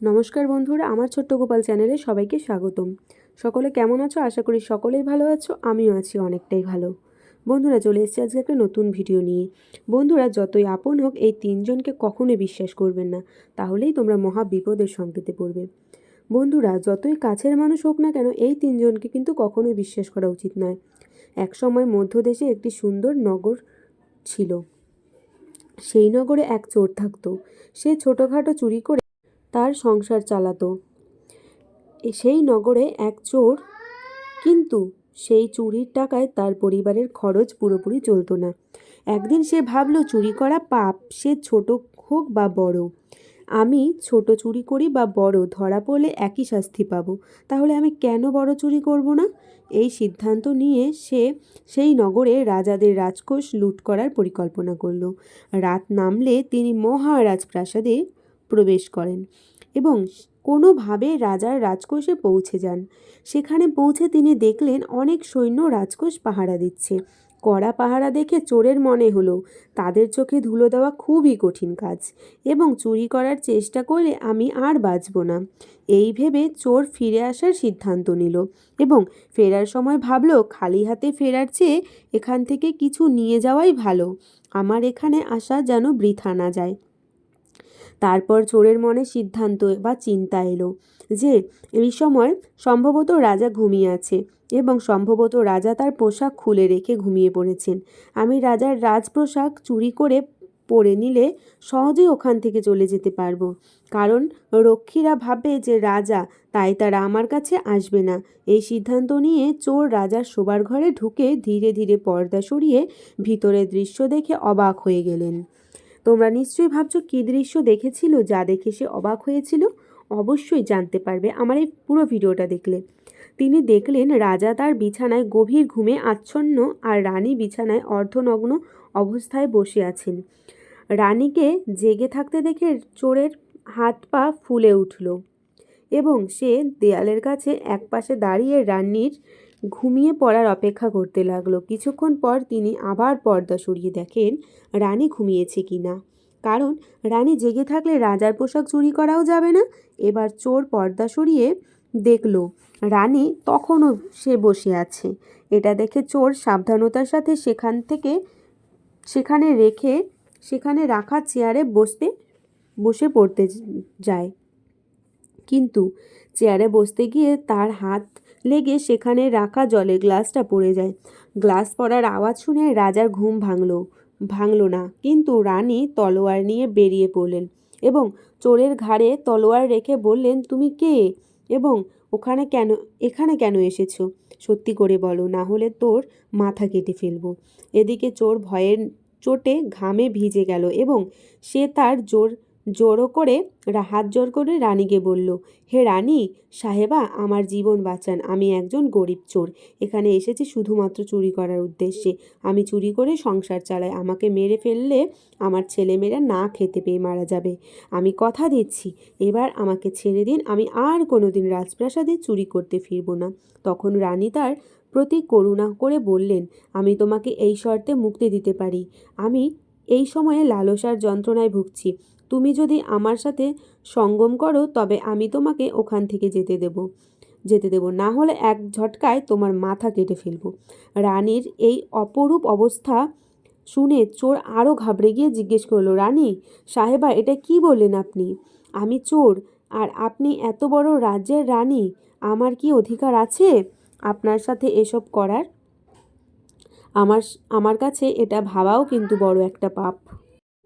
নমস্কার বন্ধুরা, আমার ছোট্ট গোপাল চ্যানেলে সবাইকে স্বাগতম। সকলে কেমন আছো? আশা করি সকলেই ভালো আছো, আমিও আছি অনেকটাই ভালো। বন্ধুরা, চলে এসেছি আজকে একটা নতুন ভিডিও নিয়ে। বন্ধুরা, যতই আপন হোক, এই তিনজনকে কখনোই বিশ্বাস করবেন না, তাহলেই তোমরা মহা বিপদের সংকেতে পড়বে। বন্ধুরা, যতই কাছের মানুষ হোক না কেন, এই তিনজনকে কিন্তু কখনোই বিশ্বাস করা উচিত নয়। একসময় মধ্যদেশে একটি সুন্দর নগর ছিল। সেই নগরে এক চোর থাকতো। সে ছোটোখাটো চুরি করে তার সংসার চালাতো। সেই নগরে এক চোর, কিন্তু সেই চুরির টাকায় তার পরিবারের খরচ পুরোপুরি চলতো না। একদিন সে ভাবলো, চুরি করা পাপ, সে ছোট হোক বা বড়। আমি ছোট চুরি করি বা বড়, ধরা পড়লে একই শাস্তি পাবো। তাহলে আমি কেন বড় চুরি করব না? এই সিদ্ধান্ত নিয়ে সে সেই নগরে রাজাদের রাজকোষ লুট করার পরিকল্পনা করল। রাত নামলে তিনি মহারাজপ্রাসাদে প্রবেশ করেন এবং কোনোভাবে রাজার রাজকোষে পৌঁছে যান। সেখানে পৌঁছে তিনি দেখলেন অনেক সৈন্য রাজকোষ পাহারা দিচ্ছে। কড়া পাহারা দেখে চোরের মনে হলো, তাদের চোখে ধুলো দেওয়া খুবই কঠিন কাজ এবং চুরি করার চেষ্টা করলে আমি আর বাঁচব না। এই ভেবে চোর ফিরে আসার সিদ্ধান্ত নিল এবং ফেরার সময় ভাবলো, খালি হাতে ফেরার চেয়ে এখান থেকে কিছু নিয়ে যাওয়াই ভালো। আমার এখানে আসা যেন বৃথা না যায়। তারপর চোরের মনে সিদ্ধান্ত বা চিন্তা এলো যে, এই সময় সম্ভবত রাজা ঘুমিয়ে আছে এবং সম্ভবত রাজা তার পোশাক খুলে রেখে ঘুমিয়ে পড়েছেন। আমি রাজার রাজপোশাক চুরি করে পরে নিলে সহজেই ওখান থেকে চলে যেতে পারব। কারণ রক্ষীরা ভাবে যে, রাজা, তাই তারা আমার কাছে আসবে না। এই সিদ্ধান্ত নিয়ে চোর রাজার শোবার ঘরে ঢুকে ধীরে ধীরে পর্দা সরিয়ে ভিতরের দৃশ্য দেখে অবাক হয়ে গেলেন। তোমরা নিশ্চয়ই ভাবছ কী দৃশ্য দেখেছিল যা দেখে সে অবাক হয়েছিল? অবশ্যই জানতে পারবে আমার এই পুরো ভিডিওটা দেখলে। তিনি দেখলেন রাজা তার বিছানায় গভীর ঘুমে আচ্ছন্ন আর রানী বিছানায় অর্ধনগ্ন অবস্থায় বসে আছেন। রানীকে জেগে থাকতে দেখে চোরের হাত পা ফুলে উঠল এবং সে দেয়ালের কাছে একপাশে দাঁড়িয়ে রানীর ঘুমিয়ে পড়ার অপেক্ষা করতে লাগল। কিছুক্ষণ পর তিনি আবার পর্দা সরিয়ে দেখেন রানী ঘুমিয়েছে কি না। কারণ রানী জেগে থাকলে রাজার পোশাক চুরি করাও যাবে না। এবার চোর পর্দা সরিয়ে দেখল রানী তখনও সে বসে আছে। এটা দেখে চোর সাবধানতার সাথে সেখান থেকে সেখানে রেখে সেখানে রাখা চেয়ারে বসতে, বসে পড়তে যায়। কিন্তু চেয়ারে বসতে গিয়ে তার হাত লেগে সেখানে রাখা জলের গ্লাসটা পড়ে যায়। গ্লাস পড়ার আওয়াজ শুনে রাজার ঘুম ভাঙল। ভাঙল না, কিন্তু রানী তলোয়ার নিয়ে বেরিয়ে পড়লেন এবং চোরের ঘাড়ে তলোয়ার রেখে বললেন, তুমি কে? এবং ওখানে কেন, এখানে কেন এসেছ? সত্যি করে বলো, না হলে তোর মাথা কেটে ফেলব। এদিকে চোর ভয়ের চোটে ঘামে ভিজে গেল এবং সে তার জোর জোরও করে হাত জোর করে রানীকে বলল, হে রানী, সাহেবা, আমার জীবন বাঁচান, আমি একজন গরিব চোর। এখানে এসেছি শুধুমাত্র চুরি করার উদ্দেশ্যে। আমি চুরি করে সংসার চালাই। আমাকে মেরে ফেললে আমার ছেলেমেয়েরা না খেতে পেয়ে মারা যাবে। আমি কথা দিচ্ছি। এবার আমাকে ছেড়ে দিন। আমি আর কোনো দিন রাজপ্রাসাদে চুরি করতে ফিরবো না। তখন রানী তার প্রতি করুণা করে বললেন, আমি তোমাকে এই শর্তে মুক্তি দিতে পারি। আমি এই সময়ে লালসার যন্ত্রণায় ভুগছি। তুমি যদি আমার সাথে সঙ্গম করো, তবে আমি তোমাকে ওখান থেকে যেতে দেব। যেতে দেব। না হলে এক ঝটকায় তোমার মাথা কেটে ফেলব। রানীর এই অপরূপ অবস্থা শুনে চোর আরও ঘাবড়ে গিয়ে জিজ্ঞেস করল, রানী, সাহেবা, এটা কি বললেন আপনি? আমি চোর, আর আপনি এত বড় রাজ্যের রানী, আমার কি অধিকার আছে আপনার সাথে এসব করার? আমার আমার কাছে এটা ভাবাও কিন্তু বড় একটা পাপ।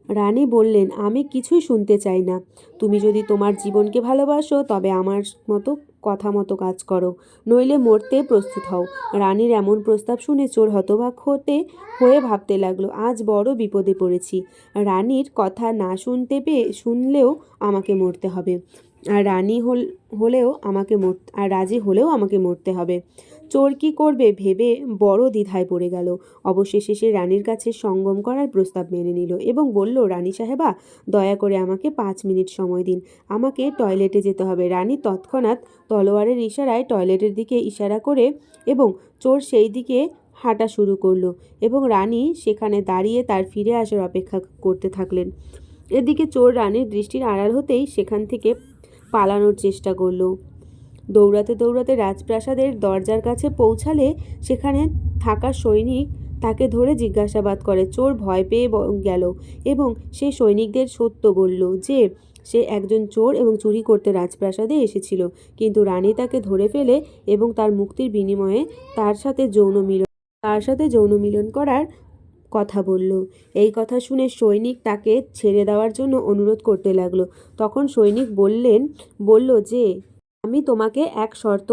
রানী বললেন, আমি কিছুই শুনতে চাই না। তুমি যদি তোমার জীবনকে ভালোবাসো, তবে আমার মতো কথা মতো কাজ করো। নইলে মরতে প্রস্তুত হও। রানীর এমন প্রস্তাব শুনে চোর হতবাক হতে, হয়ে ভাবতে লাগল, আজ বড় বিপদে পড়েছি। রানীর কথা না শুনতে পেয়ে, শুনলেও আমাকে মরতে হবে। আর রানী হল, হলেও আমাকে মর, আর রাজি হলেও আমাকে মরতে হবে। চোর কী করবে ভেবে বড় দ্বিধায় পড়ে গেল। অবশেষে সে রানীর কাছে সঙ্গম করার প্রস্তাব মেনে নিল এবং বলল, রানী সাহেবা, দয়া করে আমাকে পাঁচ মিনিট সময় দিন। আমাকে টয়লেটে যেতে হবে। রানী তৎক্ষণাৎ তলোয়ারের ইশারায় টয়লেটের দিকে ইশারা করে এবং চোর সেই দিকে হাঁটা শুরু করল এবং রানী সেখানে দাঁড়িয়ে তার ফিরে আসার অপেক্ষা করতে থাকলেন। এদিকে চোর রানীর দৃষ্টির আড়াল হতেই সেখান থেকে পালানোর চেষ্টা করল। দৌড়াতে দৌড়াতে রাজপ্রাসাদের দরজার কাছে পৌঁছালে সেখানে থাকা সৈনিক তাকে ধরে জিজ্ঞাসাবাদ করে। চোর ভয় পেয়ে গেল এবং সে সৈনিকদের সত্য বলল যে, সে একজন চোর এবং চুরি করতে রাজপ্রাসাদে এসেছিল। কিন্তু রানী তাকে ধরে ফেলে এবং তার মুক্তির বিনিময়ে তার সাথে যৌন মিলন, তার সাথে যৌন মিলন করার কথা বলল। এই কথা শুনে সৈনিক তাকে ছেড়ে দেওয়ার জন্য অনুরোধ করতে লাগল। তখন সৈনিক বললেন, বলল যে আমি তোমাকে এক শর্ত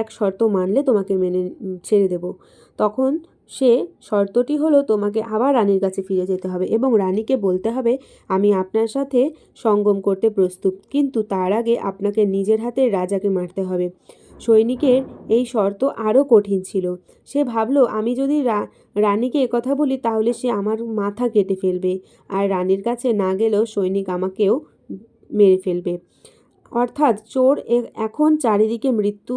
এক শর্ত মানলে তোমাকে মেনে ছেড়ে দেব। তখন সে শর্তটি হলো তোমাকে আবার রানীর কাছে ফিরে যেতে হবে এবং রানীকে বলতে হবে, আমি আপনার সাথে সঙ্গম করতে প্রস্তুত। কিন্তু তার আগে আপনাকে নিজের হাতে রাজাকে মারতে হবে। সৈনিকের এই শর্ত আরও কঠিন ছিল। সে ভাবলো, আমি যদি রানীকে একথা বলি, তাহলে সে আমার মাথা কেটে ফেলবে। আর রানীর কাছে না গেলেও সৈনিক আমাকেও মেরে ফেলবে। অর্থাৎ চোর এখন চারিদিকে মৃত্যু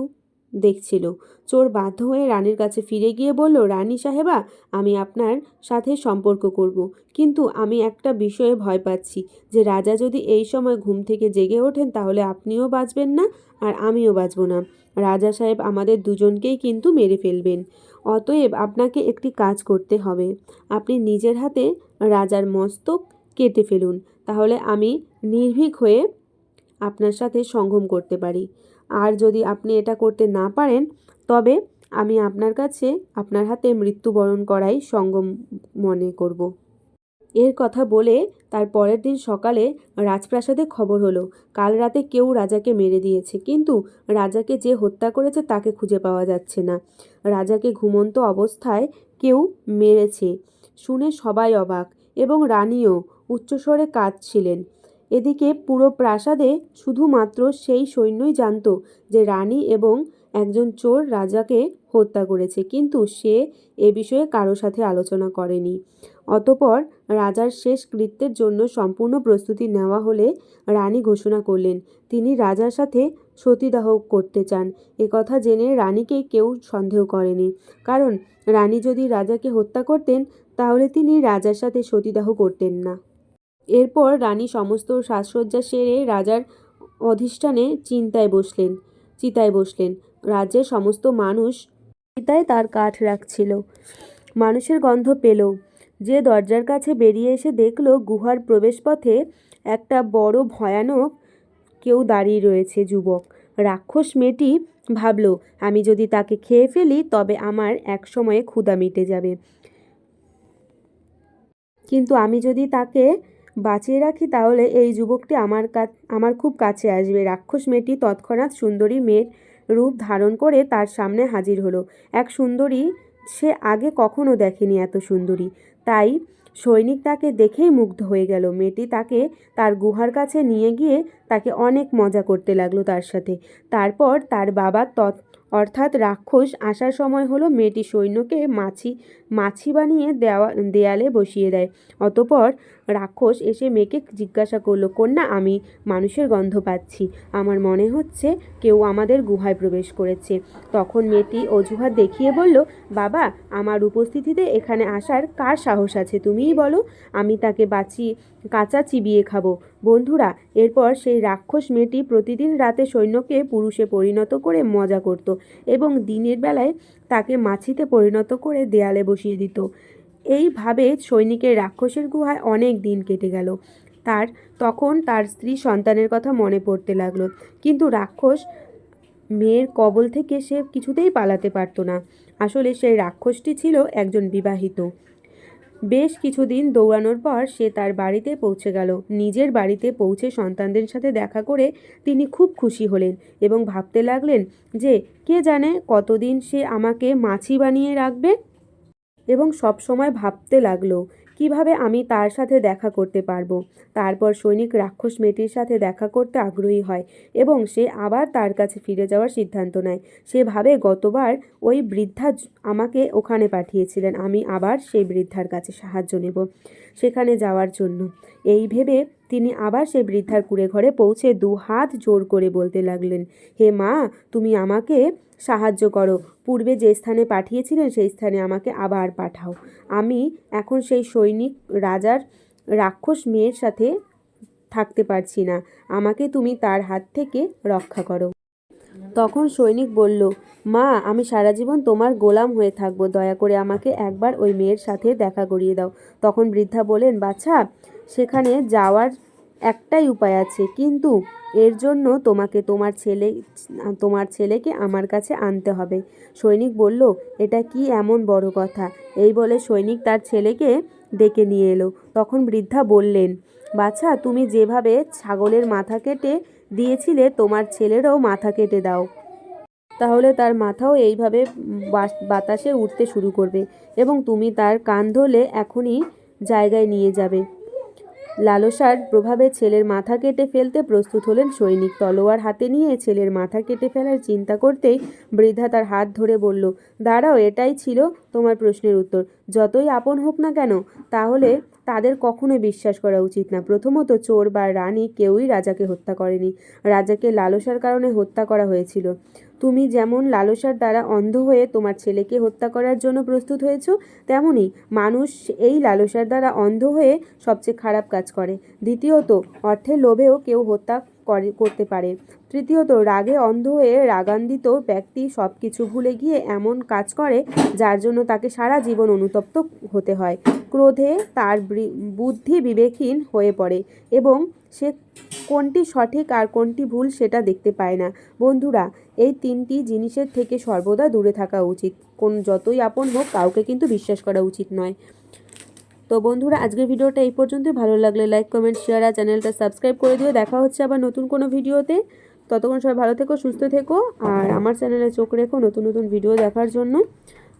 দেখছিল। চোর বাধ্য হয়ে রানীর কাছে ফিরে গিয়ে বলল, রানী সাহেবা, আমি আপনার সাথে সম্পর্ক করব, কিন্তু আমি একটা বিষয়ে ভয় পাচ্ছি যে রাজা যদি এই সময় ঘুম থেকে জেগে ওঠেন তাহলে আপনিও বাঁচবেন না আর আমিও বাঁচব না। রাজা সাহেব আমাদের দুজনকেই কিন্তু মেরে ফেলবেন। অতএব আপনাকে একটি কাজ করতে হবে। আপনি নিজের হাতে রাজার মস্তক কেটে ফেলুন। তাহলে আমি নির্ভীক হয়ে আপনার সাথে সঙ্গম করতে পারি। আর যদি আপনি এটা করতে না পারেন, তবে আমি আপনার কাছে আপনার হাতে মৃত্যুবরণ করাই সঙ্গম মনে করব। এর কথা বলে তার পরের দিন সকালে রাজপ্রাসাদে খবর হলো, কাল রাতে কেউ রাজাকে মেরে দিয়েছে। কিন্তু রাজাকে যে হত্যা করেছে তাকে খুঁজে পাওয়া যাচ্ছে না। রাজাকে ঘুমন্ত অবস্থায় কেউ মেরেছে। শুনে সবাই অবাক এবং রানীও উচ্চস্বরে কাঁদছিলেন। এদিকে পুরো প্রাসাদে শুধুমাত্র সেই সৈন্যই জানত যে রানী এবং একজন চোর রাজাকে হত্যা করেছে। কিন্তু সে এ বিষয়ে কারও সাথে আলোচনা করেনি। অতপর রাজার শেষ কৃত্যের জন্য সম্পূর্ণ প্রস্তুতি নেওয়া হলে রানী ঘোষণা করলেন, তিনি রাজার সাথে সতীদাহ করতে চান। একথা জেনে রানীকে কেউ সন্দেহ করেনি। কারণ রানী যদি রাজাকে হত্যা করতেন, তাহলে তিনি রাজার সাথে সতীদাহ করতেন না। এরপর রানী সমস্ত সাজসজ্জা সেরে রাজার অধিষ্ঠানে চিন্তায় বসলেন, চিতায় বসলেন। রাজ্যের সমস্ত মানুষ চিতায় তার কাঠ রাখছিল। মানুষের গন্ধ পেল। যে দরজার কাছে বেরিয়ে এসে দেখল গুহার প্রবেশপথে একটা বড় ভয়ানক কেউ দাঁড়িয়ে রয়েছে যুবক। রাক্ষস মেয়েটি ভাবল, আমি যদি তাকে খেয়ে ফেলি, তবে আমার এক সময়ে ক্ষুধা মিটে যাবে। কিন্তু আমি যদি তাকে বাঁচিয়ে রাখি তাহলে এই যুবকটি আমার আমার খুব কাছে আসবে। রাক্ষস মেয়েটি তৎক্ষণাৎ সুন্দরী মেয়ের রূপ ধারণ করে তার সামনে হাজির হলো। এক সুন্দরী সে আগে কখনো দেখেনি এত সুন্দরী। তাই সৈনিক তাকে দেখেই মুগ্ধ হয়ে গেল। মেয়েটি তাকে তার গুহার কাছে নিয়ে গিয়ে তাকে অনেক মজা করতে লাগল তার সাথে। তারপর তার বাবা তৎ অর্থাৎ রাক্ষস আসার সময় হলো মেয়েটি সৈন্যকে মাছি মাছি বানিয়ে দেওয়া, দেয়ালে বসিয়ে দেয়। অতপর রাক্ষস এসে মেয়েকে জিজ্ঞাসা করল, কন্যা, আমি মানুষের গন্ধ পাচ্ছি। আমার মনে হচ্ছে কেউ আমাদের গুহায় প্রবেশ করেছে। তখন মেয়েটি অজুহাত দেখিয়ে বলল, বাবা, আমার উপস্থিতিতে এখানে আসার কার সাহস আছে? তুমিই বলো, আমি তাকে বাঁচিয়ে, কাঁচা চিবিয়ে খাব। বন্ধুরা, এরপর সেই রাক্ষস মেয়েটি প্রতিদিন রাতে সৈন্যকে পুরুষে পরিণত করে মজা করত এবং দিনের বেলায় তাকে মাছিতে পরিণত করে দেয়ালে বসিয়ে দিত। এইভাবে সৈনিকের রাক্ষসের গুহায় অনেক দিন কেটে গেল। তার, তখন তার স্ত্রী সন্তানের কথা মনে পড়তে লাগল। কিন্তু রাক্ষস মেয়ের কবল থেকে সে কিছুতেই পালাতে পারতো না। আসলে সেই রাক্ষসটি ছিল একজন বিবাহিত। বেশ কিছুদিন দৌড়ানোর পর সে তার বাড়িতে পৌঁছে গেল। নিজের বাড়িতে পৌঁছে সন্তানদের সাথে দেখা করে তিনি খুব খুশি হলেন এবং ভাবতে লাগলেন যে, কে জানে কতদিন সে আমাকে মাছি বানিয়ে রাখবে? এবং সব সময় ভাবতে লাগল কীভাবে আমি তার সাথে দেখা করতে পারব? তারপর সৈনিক রাক্ষস মেয়েটির সাথে দেখা করতে আগ্রহী হয় এবং সে আবার তার কাছে ফিরে যাওয়ার সিদ্ধান্ত নেয়। সে ভাবে গতবার ওই বৃদ্ধা আমাকে ওখানে পাঠিয়েছিলেন। আমি আবার সেই বৃদ্ধার কাছে সাহায্য নেব সেখানে যাওয়ার জন্য। এই ভেবে তিনি আবার সেই বৃদ্ধার কুড়ে ঘরে পৌঁছে দু হাত জোর করে বলতে লাগলেন, হে মা, তুমি আমাকে সাহায্য করো। পূর্বে যে স্থানে পাঠিয়েছিলেন সেই স্থানে আমাকে আবার পাঠাও। আমি এখন সেই সৈনিক, রাজার, রাক্ষস মেয়ের সাথে থাকতে পারছি না। আমাকে তুমি তার হাত থেকে রক্ষা করো। তখন সৈনিক বলল, মা, আমি সারা জীবন তোমার গোলাম হয়ে থাকব। দয়া করে আমাকে একবার ওই মেয়ের সাথে দেখা করিয়ে দাও। তখন বৃদ্ধা বলেন বাছা, সেখানে যাওয়ার একটাই উপায় আছে। কিন্তু এর জন্য তোমাকে তোমার ছেলে, তোমার ছেলেকে আমার কাছে আনতে হবে। সৈনিক বলল, এটা কি এমন বড় কথা? এই বলে সৈনিক তার ছেলেকে ডেকে নিয়ে এলো। তখন বৃদ্ধা বললেন, বাছা, তুমি যেভাবে ছাগলের মাথা কেটে দিয়েছিলে, তোমার ছেলেরও মাথা কেটে দাও। তাহলে তার মাথাও এইভাবে বাতাসে উঠতে শুরু করবে এবং তুমি তার কান ধরলে এখনই জায়গায় নিয়ে যাবে। লালসার প্রভাবে ছেলের মাথা কেটে ফেলতে প্রস্তুত হলেন সৈনিক। তলোয়ার হাতে নিয়ে ছেলের মাথা কেটে ফেলার চিন্তা করতেই বৃদ্ধা তার হাত ধরে বলল, দাঁড়াও, এটাই ছিল তোমার প্রশ্নের উত্তর। যতই আপন হোক না কেন, তাহলে তাদের কখনো বিশ্বাস করা উচিত না। প্রথমত চোর বা রানী কেউই রাজাকে হত্যা করেনি। রাজাকে লালসার কারণে হত্যা করা হয়েছিল। তুমি যেমন লালসার দ্বারা অন্ধ হয়ে তোমার ছেলেকে হত্যা করার জন্য প্রস্তুত হয়েছ তেমনই মানুষ এই লালসার দ্বারা অন্ধ হয়ে সবচেয়ে খারাপ কাজ করে। দ্বিতীয়ত, অর্থের লোভেও কেউ হত্যা করে, করতে পারে। তৃতীয়ত, রাগে অন্ধ হয়ে রাগান্বিত ব্যক্তি সব কিছু ভুলে গিয়ে এমন কাজ করে যার জন্য তাকে সারা জীবন অনুতপ্ত হতে হয়। ক্রোধে তার বুদ্ধি বিবেকহীন হয়ে পড়ে এবং সে কোনটি সঠিক আর কোনটি ভুল সেটা দেখতে পায় না। বন্ধুরা, এই তিনটি জিনিসের থেকে সর্বদা দূরে থাকা উচিত। কোন যতই আপন হোক, কাউকে কিন্তু বিশ্বাস করা উচিত নয়। তো বন্ধুরা, আজকের ভিডিওটা এই পর্যন্ত ভালো লাগলে লাইক কমেন্ট শেয়ার আর চ্যানেলটা সাবস্ক্রাইব করে দিও। দেখা হচ্ছে আবার নতুন কোনো ভিডিওতে। ততক্ষণ সবাই ভালো থেকো, সুস্থ থেকো আর আমার চ্যানেলে চোখ রেখো নতুন নতুন ভিডিও দেখার জন্য।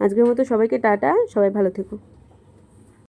আজকের মতো সবাইকে টাটা, সবাই ভালো থেকো।